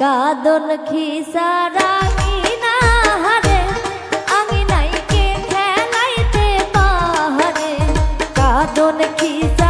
কাদন খিসারা না হারে আঙিনাইকে খেলাইতে পাহারে কাদন খিসারাঙি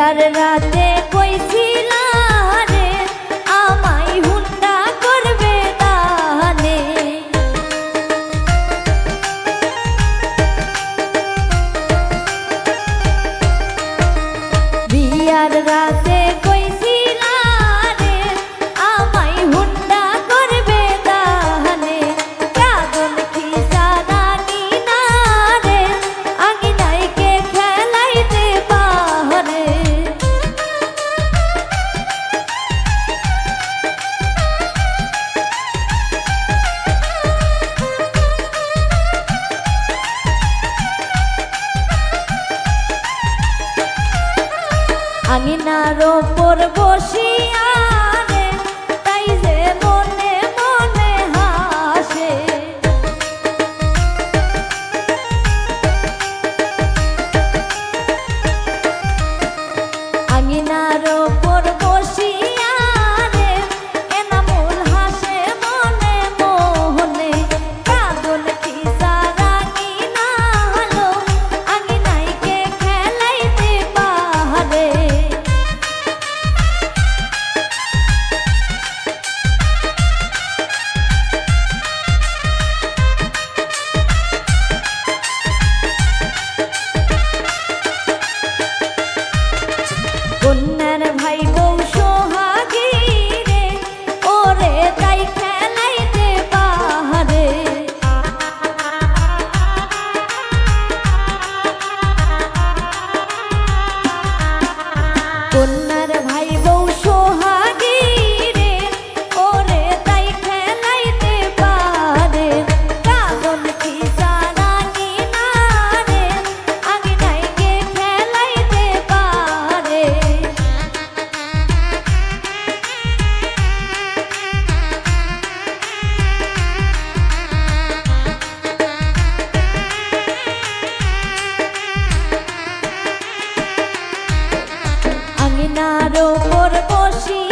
বিয়ার রাতে কইছিলা রে আমায় হুন্ডা করবে দানে বিয়ার রাতে আঙিনার ওপর বসিয়া উপর বসি